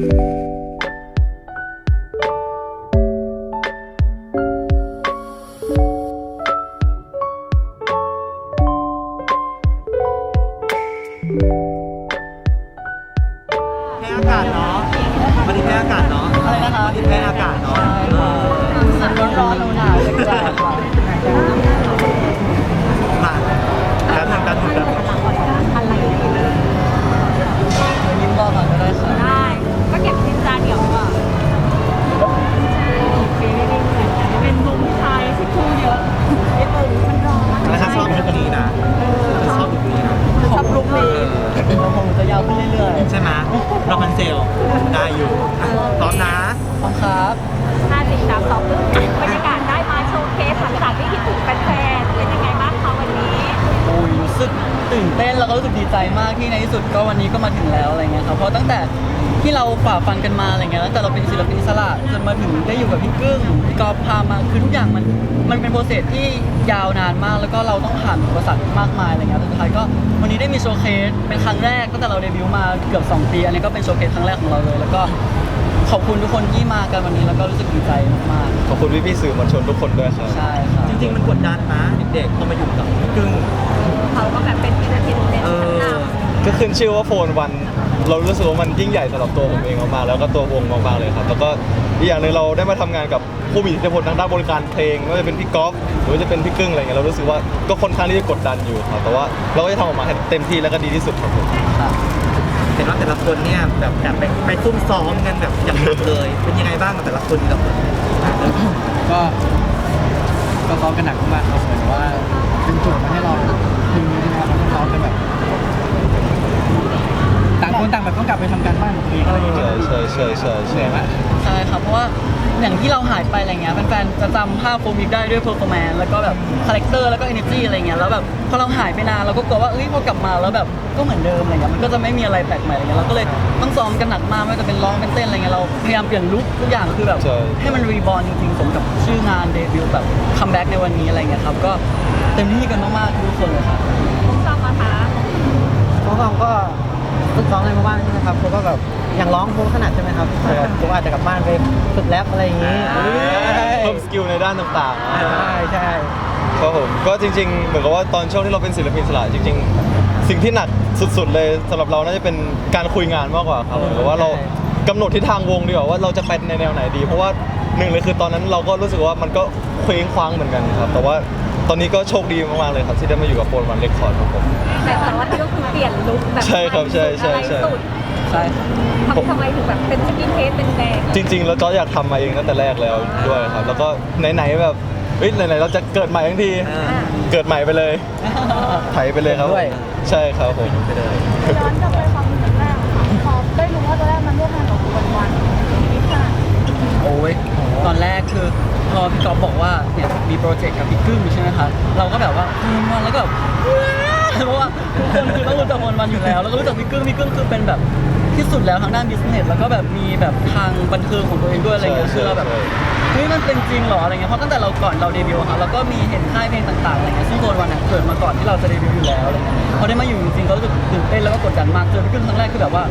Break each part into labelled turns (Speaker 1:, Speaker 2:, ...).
Speaker 1: แพ้ อ
Speaker 2: ยู่ ก็
Speaker 3: รู้สึกดี
Speaker 2: ใจมากที่ในที่สุดก็วันนี้ก็มาถึงแล้วอะไรเงี้ยครับเพราะตั้งแต่ที่เราฝ่าฟันกันมาอะไรเงี้ยตั้งแต่เราเป็นศิลปินอิสระจนมาถึงได้อยู่กับพี่กึ้งพี่กอฟพามาคือทุกอย่างมันมันเป็นโปรเซสที่ยาวนานมาก แล้วก็เราต้องผ่านอุปสรรคมากมายอะไรเงี้ยสุดท้ายก็วันนี้ได้มีโชว์เคสเป็นครั้งแรกตั้งแต่เราเดบิวต์มาเกือบ 2 ปี อันนี้ก็เป็นโชว์เคสครั้งแรกของเราเลย แล้วก็ขอบคุณทุกคนที่มากันวันนี้แล้วก็รู้สึกดีใจมาก
Speaker 4: ขอบคุณพี่ๆสื่อมวลชนทุกคนด้วยครับ
Speaker 2: ๆใช่ครับ
Speaker 1: จริงๆมันกดดันนะเด็กๆพอมาอยู่กับกึ่ง
Speaker 3: เขาก็แบบเป็นศิลปินเป็น
Speaker 1: เอ
Speaker 3: ชั้น
Speaker 1: อนำ
Speaker 4: ก็ขึ้นชื่อว่าโฟนวัน เรารู้สึกว่ามันยิ่งใหญ่สำหรับตัวผมเองมากๆแล้วก็ตัววงมากๆเลยครับ แล้วก็อีกอย่างหนึ่งเราได้มาทำงานกับผู้มีอิทธิพลทางด้านบริการเพลงไม่ว่าจะเป็นพี่ก๊อฟหรือว่าจะเป็นพี่กึ้งอะไรเงี้ยเรารู้สึกว่าก็ค่อนข้างที่จะกดดันอยู่ครับแต่ว่าเราก็จะทำออกมาให้เต็มที่แล้วก็ดีที่สุดครับผม
Speaker 1: เห็นว่าแต่ละคนเนี่ยแบบแบบไปไปซุ่มซ้อมกันแบบอย่างหนักเลย เป็นยังไงบ้างกับแต่ละคนแต่ละคน
Speaker 5: ก็ก็ซ้อมกันหนักมากครับเหมือนว่าเป็นโจทย์มาให้เรา ทีมนี้นะแบบต่างคนต่างแบบต้องกลับไปทำการบ้านของตัวเองอะไรอย่างเงี้ย
Speaker 4: ใช่ใช่ใช่ใช่
Speaker 5: เหนื่อยม
Speaker 2: ใช่ครับเพราะว่าอย่างที่เราหายไปอะไรเงี้ยแฟนๆจะจำภาพโฟมิกได้ด้วยเพอร์ฟอร์แมนแล้วก็แบบคาแรคเตอร์แล้วก็เอเนจีอะไรเงี้ยแล้วแบบพอเราหายไปนานเราก็กลัวว่าเอ้ยพอกลับมาแล้วแบบก็เหมือนเดิมอะไรเงี้ยมันก็จะไม่มีอะไรแปลกใหม่อะไรเงี้ยเราก็เลยต้องซ้อมกันหนักมากไม่ว่าจะเป็นร้องเป็นเต้นอะไรเงี้ยเราพยายามเปลี่ยนลุคทุกอย่างคือแบบ
Speaker 4: ใช่
Speaker 2: ให้มันรีบอร์นจริงๆสมกับชื่องานเดบิวต์แบบคัมแบ็กในวันนี้อะไรเงี้ยครับก็เต็มที่กันมากๆทุกคนเลยครับ
Speaker 3: ผมชอบมาคะ
Speaker 5: พวกเราก็ฝึกซ้อมอะไรมาบ้างใช่ไหมครับเขาก็แบบอย่างร้องโพขนาดใช่ไหมครับแต่ผมอาจจะกลับบ้านไปฝึกแรปอะไรอย่างงี้
Speaker 4: เพิ่มสกิลในด้านต่างๆ
Speaker 5: ใช่ใช่
Speaker 4: ครับผมก็จริงๆ เหมือนกับว่าตอนช่วงที่เราเป็นศิลปินอิสระจริง ๆ สิ่งที่หนักสุดๆเลยสำหรับเราน่าจะเป็นการคุยงานมากกว่าครับเหมือนกับว่าเรากำหนดทิศทางวงดีกว่าว่าเราจะไปในแนวไหนดี เพราะว่าหนึ่งเลยคือตอนนั้นเราก็รู้สึกว่ามันก็เคว้งคว้างเหมือนกันครับ แต่ว่า ตอนนี้ก็โชคดีมากๆเลยครับ ที่ได้มาอยู่กับโฟนวันเรคคอร์ดครับผม
Speaker 3: แต่แต่ว่าที่ก็คือเปลี่ยนลุคแบบ
Speaker 4: ใช่ครับใช่ใช่ใช่
Speaker 3: อะไรสุด
Speaker 2: ใช่ครับ
Speaker 3: ทำทำไมถึงแบบเป็นสกินเทสเป็นแดง
Speaker 4: จริง ๆ แล้วจอร์จอยากทำมาเองตั้งแต่แรกแล้วด้วยครับ แล้วก็ไหนๆแบบเฮ้ยไหนๆเราจะเกิดใหม่ทั้งที
Speaker 1: อ่า
Speaker 4: เกิดใหม่ไปเลยไถไปเลยครับผม
Speaker 5: ด้วย
Speaker 4: ใช่ครับผม
Speaker 1: ไปเลย
Speaker 3: ย้อนกลับไปความรู้สึกแรกค่ะพอได้รู้ว่าตอนแรกมันร่วมงานกับวันวันนี้ค่ะ
Speaker 2: โอ้ย ตอนแรกคือพอพี่ก๊อฟบอกว่าเนี่ยมีโปรเจกต์กับพี่กึ้งใช่ไหมครับเราก็แบบว่าอืมแล้วก็แบบเพราะว่าทุกคนคือต้องรู้จักวันวันอยู่แล้ว แล้วก็รู้จักพี่กึ้งพี่กึ้งคือเป็นแบบที่สุดแล้วทางด้านบิสเนสแล้วก็แบบมีแบบทางบันเทิงของตัวเองด้วยอะไรเงี้ย
Speaker 4: ใช่
Speaker 2: คือเราแบบ
Speaker 4: ใช่
Speaker 2: เฮ้ยมันเป็นจริงเหรออะไรเงี้ยเพราะตั้งแต่เราก่อนเราเดบิวต์ครับเราก็มีเห็นค่ายเพลงต่างๆอะไรเงี้ยซึ่งโดนวันนั้นเกิดมาก่อนที่เราจะเดบิวต์อยู่แล้วอะไรเงี้ยพอได้มาอยู่จริงๆก็รู้สึกตื่นเต้นแล้วก็กดดันมากเจอพี่กึ้งครั้งแรกคือแบบว่า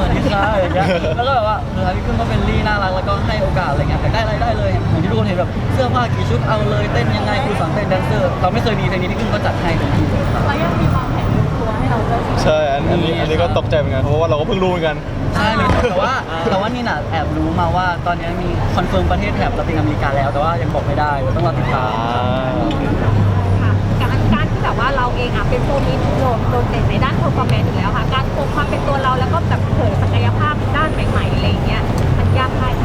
Speaker 2: สวัสดีค่ะอย่างเงี้ยแล้วก็แบบว่าเออพี่กึ้งก็เป็นลี่น่ารักแล้วก็ให้โอกาสอะไรเงี้ยอยากได้อะไรได้เลยอย่างที่ทุกคนเห็นแบบเสื้อผ้ากี่ชุดเอาเลยเต้นยังไงครูสอนเต้นแดนเซอร์เราไม่เคยมีเพลงนี้พี่กึ้งก็จัดให้ทันทีเลยครับ
Speaker 3: เรายังมีวางแผนดูทัวร์ให้เราด้วย
Speaker 4: ใช่อันอันนี้
Speaker 2: มี
Speaker 4: อันนี้ก็
Speaker 2: ครับ
Speaker 4: ตกใจเหมือนกันเพราะว่าเราก็เพิ่งรู้เหมือนกัน
Speaker 2: ใช่มีแต่ว่าแต่ว่านี่น่ะแอบรู้มาว่าตอนนี้มีคอนเฟิร์มประเทศแถบลาตินอเมริกาแล้วแต่ว่ายังบอกไม่ได้เดี๋ยวต้องรอติดตาม
Speaker 3: ค่ะการการที่แบบว่า เราเองอะเป็นโฟมิสโดดโดดเด่นในด้านเพอร์ฟอร์แมนซ์อยู่แล้วค่ะ การคงความเป็นตัวเราแล้วก็แบบเผยศักยภาพด้านใหม่ๆอะไรอย่างเงี้ยมันยากง่ายไหม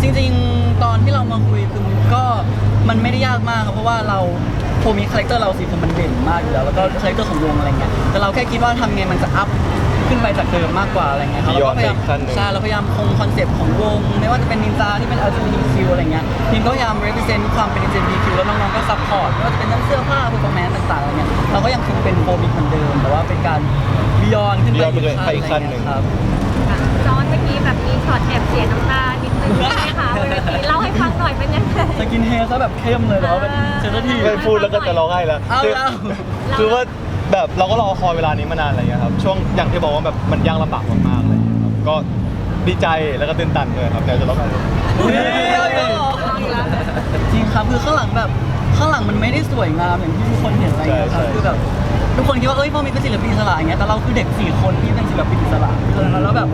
Speaker 2: จริงๆ ตอนที่เรามาคุยคือมันก็มันไม่ได้ยากมากครับเพราะว่าเราโฟมีคาแรคเตอร์เราสี่คนมันเด่นมากอยู่แล้วแล้วก็คาแรคเตอร์ของวงอะไรเงี้ยแต่เราแค่คิดว่าทำไงมันจะอัพขึ้นไปจากเดิมมากกว่าอะไรเงี้ยครับเราก็พยายาม
Speaker 4: Beyond ไปอีกขั้นหนึ่ง
Speaker 2: ใช่เราพยายามคงคอนเซ็ปต์ของวงไม่ว่าจะ เป็นนินจาที่เป็น LGBTQ อะไรเงี้ยทีมก็พยายาม represent ความเป็น LGBTQ แล้วน้องๆก็ support ไม่ว่าจะเป็นทั้งเสื้อผ้า performance ต่างๆอะไรเงี้ยเราก็ยังคงเป็นโฟมิกเหมือนเดิม แต่ว่าเป็นการ beyond ขึ้นไป
Speaker 4: Beyond ไปอีกขั้นหนึ่ง
Speaker 2: ครับ
Speaker 3: ค่ะจอห์นเมื่อกี้แบบมีช็อตแอบเสียน้ำตานิดนึงใช่ไหมคะบนเวทีเล่าให้ฟังหน่อยเป็นยังไง
Speaker 2: สกินเฮร์ซะแบบเข้มเลยแต่ว่าเป็นเซนซิทีฟ
Speaker 4: ไม่พูดแล้วก็จะร้องไห้แล้ว
Speaker 2: เอา
Speaker 4: คือ
Speaker 2: แล้ว
Speaker 4: คือว่าแบบเราก็รอคอยเวลานี้มานานอะไรเงี้ยครับช่วงอย่างที่บอกว่าแบบมันยากลำบากมากๆอะไรเงี้ยครับก็ ดีใจแล้วก็ตื่นตันเลยครับแต่จะร้องไห้
Speaker 2: จริงครับคือข้างหลังแบบข้างหลังมันไม่ได้สวยงามอย่างที่ทุกคนเห็นอะไรอย่างเงี้ยครับคือแบบ ทุกคนคิดว่าเอ้ยพอมีเป็นศิลปินอิสระอย่างเงี้ยแต่เราคือเด็กสี่คนที่เป็นศิลปินอิสระแล้วแบบ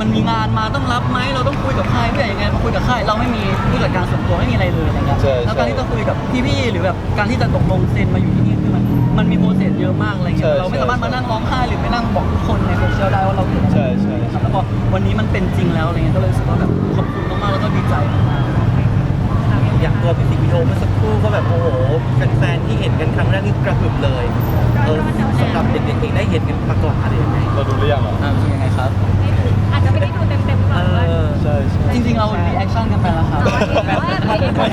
Speaker 2: มันมีงานมาต้องรับไหมเราต้องคุยกับค่ายด้วยยังไงมาคุยกับค่ายเราไม่มีผู้จัดการส่วนตัวไม่มีอะไรเลยอะไรเงี้ยแล้วการที่ต้องคุยกับพี่ๆหรือแบบการที่จะตกลงเซ็นมาอยู่ที่นี่คือมันมันมีโปรเซสเยอะมากอะไรเงี้ยเราไม่สามารถมานั่งร้องไห้หรือไปนั่งบอกทุกคนในโซเชียลได้ว่าเราเห็นอะไร
Speaker 4: ใช่ใช่
Speaker 2: ครับแล้วพอวันนี้มันเป็นจริงแล้วอะไรเงี้ยก็เลยรู้สึกว่าแบบขอบคุณมากๆแล้วก็ดีใจมากๆ
Speaker 1: อย่างตัวพี่สิงห์วิดีโอเมื่อสักครู่ก็แบบโอ้โหแฟนๆที่เห็นกันครั้งแรกนี่กระหึ่มเลยเออสำหรับเด็กๆเองได้เห็นกันมาก่อนอะไรยังไง
Speaker 4: เราดูหรือยังอะ
Speaker 2: อ่าเป็นยังไงครับ
Speaker 3: อาจจะไม่ได้ดูเต็มๆหร
Speaker 1: เอ
Speaker 3: อกว่า
Speaker 1: อ
Speaker 4: ใช่ใช่
Speaker 2: จริงๆ เรารีแอคชั่นกันไปแล้วครับ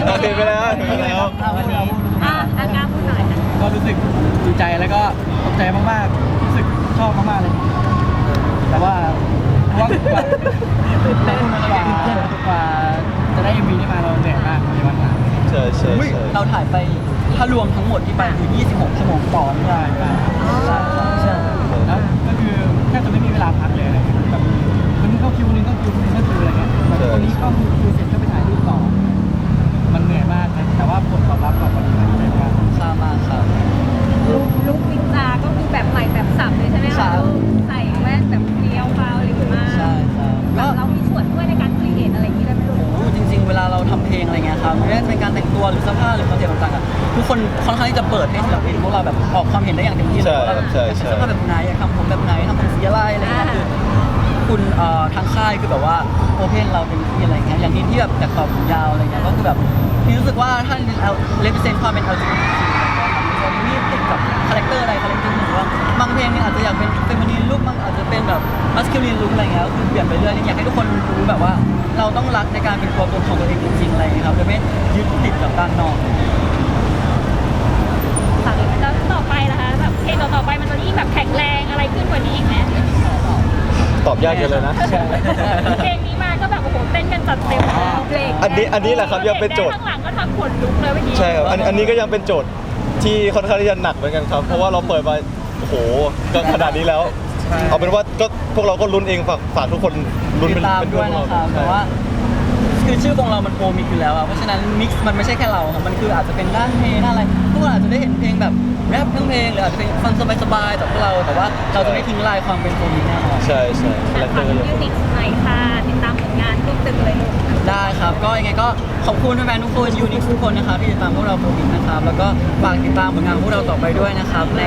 Speaker 4: โอเคไปแล้วโอเคไปแล้ว
Speaker 2: อ่าวันนี้
Speaker 3: อะอากาพูดหน่อยนะ
Speaker 5: ก็รู้สึกดีใจแล้วก็ตกใจมากๆ รู้สึกชอบมากๆเลย แต่ว่าเพราะว่ากว่าแต่กว่ากว่า จะได้ MV นี้มาเราเหนื่อยมากในวันนั้น
Speaker 4: ใช่ใช่
Speaker 2: อุ๊ย
Speaker 4: ใช่
Speaker 2: เราถ่ายไปถ้ารวมทั้งหมดที่ไปคือ 26 ชั่วโมงต่อเนื่องกันใช่
Speaker 5: เรา
Speaker 3: ทำ
Speaker 2: เพลงอะไรเงี้ยครับไม่ว่าจะเป็นการแต่งตัวหรือเสื้อผ้าหรือคอนเซ็ปต์ต่างๆอะทุกคนค่อนข้างที่จะเปิดให้ศิลปินพวกเราแบบออกความเห็นได้อย่างเต็มที่เลย
Speaker 4: ใช่
Speaker 2: ว่า
Speaker 4: ครับใช่
Speaker 2: อยากใส่
Speaker 4: ใช่
Speaker 2: เสื้อผ้าแบบไหนอยากทำผมแบบไหนทำผมสีอะไรอะไรเงี้ยคือคุณเอ่อทางค่ายคือแบบว่าโอเพนเราเต็มที่อะไรเงี้ยอย่างนี้ที่แบบจากต่อผมยาวอะไรเงี้ยก็คือแบบพี่รู้สึกว่าถ้าเอาเลเวอเซนความเป็น LGBT เราไม่ติดกับคาแรคเตอร์อะไรคาแรคเตอร์หนึ่งว่าบางเพลงเนี่ยอาจจะอยากเป็นเฟมินีนลุคบางอาจจะเป็นแบบมัสคิลินลุคอะไรเงี้ยก็คือเปลี่ยนไปเรื่อยอยากให้ทุกคนรู้แบบว่า เราต้องรักในการเป็นตัวตนของตัวเองจริงๆอะไรเงี้ยครับโดยไม่ยึดติดกับด้านนอก
Speaker 3: ค่ะแล้วต่อไปนะคะแบบเพลงต่อๆไปมันจะยิ่งแบบแข็งแรงอะไรขึ้นกว่านี้อีกไหม
Speaker 4: ตอบยากเกินเลยนะ
Speaker 3: เพลงนี้มาก็แบบโอ้โหเต้นกันจัดเต็มเพลง
Speaker 4: อันนี้อันนี้แหละครับยังเป็นโจทย์
Speaker 3: ข้างหลังก็ทำขนลุกเลยเมื่อกี้
Speaker 4: ใช่ครับอันอันนี้ก็ยังเป็นโจทย์ ที่ค่อนข้างที่จะหนักเหมือนกันครับ เพราะว่าเราเปิดมาโอ้โหก็ขนาดนี้แล้ว เอาเป็นว่าก็พวกเราก็ลุ้นเองฝากฝากทุกคนลุ้น
Speaker 2: ติ
Speaker 4: เป็
Speaker 2: ด
Speaker 4: น
Speaker 2: ตาม
Speaker 4: เป็น
Speaker 2: ด้วย
Speaker 4: พวก
Speaker 2: นะ
Speaker 4: เรา
Speaker 2: ครับ
Speaker 4: ใช่
Speaker 2: แต่ว่า คือชื่อวงเรามันโปรมิกอยู่แล้วอะเพราะฉะนั้นมิกซ์มันไม่ใช่แค่เราครับมันคืออาจจะเป็นด้านเพลงด้านอะไรทุกคนอาจจะได้เห็นเพลงแบบแรปทั้งเพลงหรืออาจจะเป็นฟังสบายๆจากพวกเรา แต่ว่าเราจะไม่ทิ้งลายความเป็นโปรมิกแน่นอน
Speaker 4: ใช่ใช่คาแร
Speaker 3: แต่
Speaker 4: คเต
Speaker 3: ฝา
Speaker 4: อกร์ก็ยัง
Speaker 3: ยูนิคหน่อยค่ะติดตามผลงานทุกตึกเลยลูก
Speaker 2: ได้ครับ ก็ยังไงก็ขอบคุณแฟนๆทุกคนยูนิคทุกคนนะครับที่ติดตามพวกเราโปรมิกนะครับแล้วก็ฝากติดตามผลงานของพวกเราต่อไปด้วยนะครับใน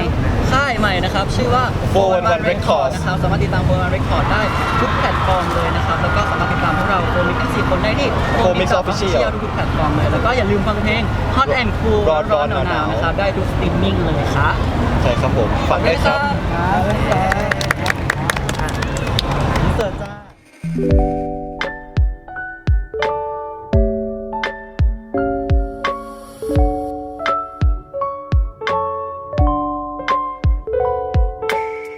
Speaker 2: ค่ายใหม่นะครับ ชื่อว่า
Speaker 4: 411 Records
Speaker 2: นะครับสามารถติดตามโฟร์วันเรคคอร์ดได้ทุกแพลตฟอร์มเลยนะครับ แล้วก็สามารถติดตามพวกเราโฟมิกทั้งสี่คนได้ที่
Speaker 4: Phomix Official
Speaker 2: ทุกๆแพลตฟอร์มเลย แล้วก็อย่าลืมฟังเพลง Hot and Cool
Speaker 4: ร้อนๆ
Speaker 2: ร้อนๆห
Speaker 4: หนานา
Speaker 2: ว
Speaker 4: ๆ
Speaker 2: ๆนะครับได้ทุกสตรีมมิ่งเลยครับ
Speaker 4: ใช่ครับผมฝากด้วยครับ
Speaker 1: อิน